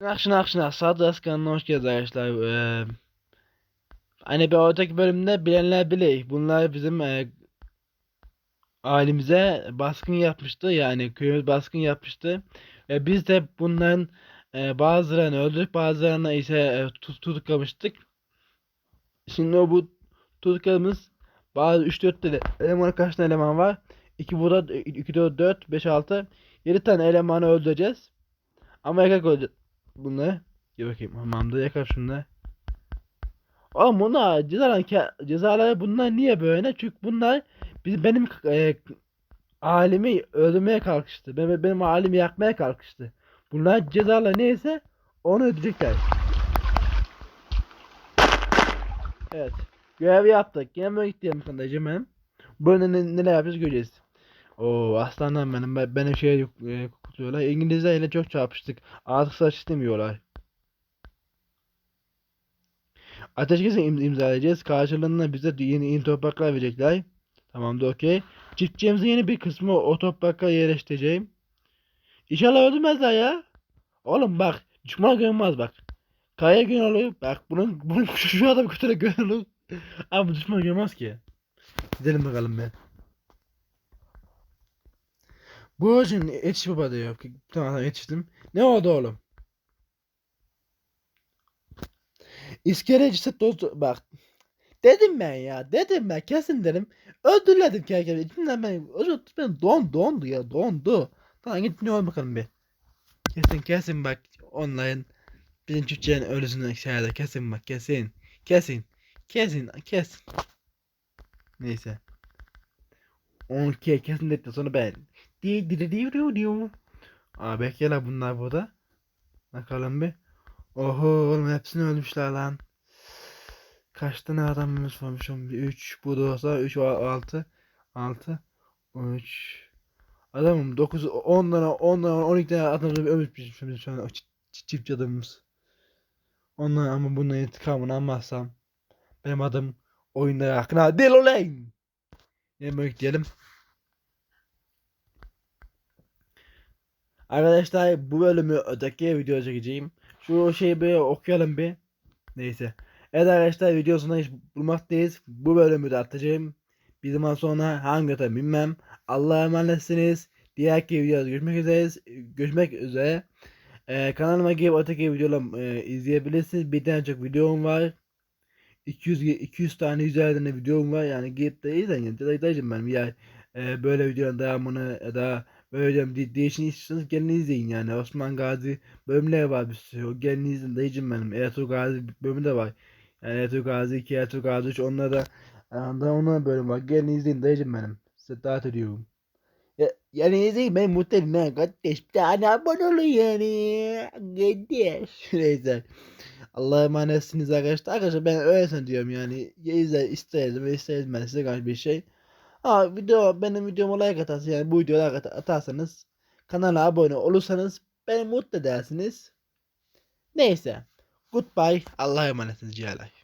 Akşın akşın Sadras kanalına hoş geldiniz arkadaşlar. Ee, hani bir öteki bölümde bilenler bilir. Bunlar bizim e, ailemize baskın yapmıştı. Yani köyümüz baskın yapmıştı. Ve biz de bunların e, bazılarını öldürüp bazılarını ise e, tut, tutuklamıştık. Şimdi o bu tutukladığımız bazı 3-4 tane eleman kaç eleman var? 2 burada 2 4 4 5 6 7 tane elemanı öldüreceğiz. Ama yakak öldü bunları. Gel bakayım hamamda yakar şunları. Oğlum bunlar cezalar, cezaları bunlar niye böyle? Çünkü bunlar biz, benim e, ailemi öldürmeye kalkıştı. Benim, benim ailemi yakmaya kalkıştı. Bunlar cezalar neyse onu ödeyecekler. Evet. Görevi yaptık. Yine böyle gitti arkadaşım benim. Böyle ne, neler yapacağız göreceğiz. Oo aslanlar benim. Ben- Benim şey e, kutluyorlar. İngilizlerle çok çarpıştık. Artık saç istemiyorlar. Ateşkes im imzalayacağız. Karşılığında bize yeni, yeni topraklar verecekler. Tamam da okey. Çiftçimizin yeni bir kısmı o topraklara yerleştireceğim. İnşallah öldürmezler ya. Oğlum bak. Düşman görünmez bak. Kaya gün oluyor. Bak bunun, bunun şu, adam kötüle gün olur. Bu düşman görmez ki. Gidelim bakalım be. Bu ağacın yetişti baba diyor. Tamam tamam yetiştim. Ne oldu oğlum? İskelecisi toz bak. Dedim ben ya. Dedim ben kesin dedim. Öldürledim kerkemi. İçimden ben. Ben don dondu ya dondu. Tamam git ne ol bakalım bir. Kesin kesin bak online bizim Türkçenin ölüsünden şeyde kesin bak kesin. Kesin. Kesin kesin. Neyse. 10k kesin dedi sonra ben. Di di di di di di. Aa bekle la bunlar burada. Bakalım bir. Oho oğlum hepsini ölmüşler lan. Kaç tane adamımız varmış oğlum? 3 bu da olsa 3 6 6 13 Adamım 9 10 tane 10 tane 12 tane adamımız ölmüş bizim şu an o çi- çi- çiftçi adamımız. Onlar ama bunun intikamını almazsam benim adım oyunda yakına değil olayım. Yemek diyelim. Arkadaşlar bu bölümü öteki video çekeceğim. Şu şeyi bir okuyalım bir. Neyse. Evet arkadaşlar video sonuna hiç bulmaktayız. Bu bölümü de atacağım. Bir zaman sonra hangi ata bilmem. Allah'a emanetsiniz. Diğerki videoda görüşmek üzere. Görüşmek üzere. Ee, kanalıma girip öteki videolarımı e, izleyebilirsiniz. Bir tane çok videom var. 200 ge- 200 tane üzerinde videom var. Yani girip de izleyin. Dayıcım benim yani. E, böyle videoların devamını ya da böyle de- değişini istiyorsanız gelin izleyin yani. Osman Gazi bölümleri var bir sürü. Gelin izleyin dayıcım benim. Ertuğrul Gazi bölümü de var. Yani Ertuğrul Gazi 2, Ertuğrul Gazi 3 onlara da da ona bölüm var. Gelin izleyin dayıcım benim. Size dağıt ediyorum. Ya, yani izleyin ben mutlu edin ha kardeş. Bir tane abone olun yani. Kardeş. Neyse. Allah'a emanetsiniz arkadaşlar. Arkadaşlar ben öyle diyorum yani. Ya izle isteriz ve isteriz ben size karşı bir şey. Ha video benim videoma like atarsanız yani bu videoya like at- atarsanız kanala abone olursanız beni mutlu edersiniz. Neyse. Goodbye. Allah'a emanetsiniz Cihalay.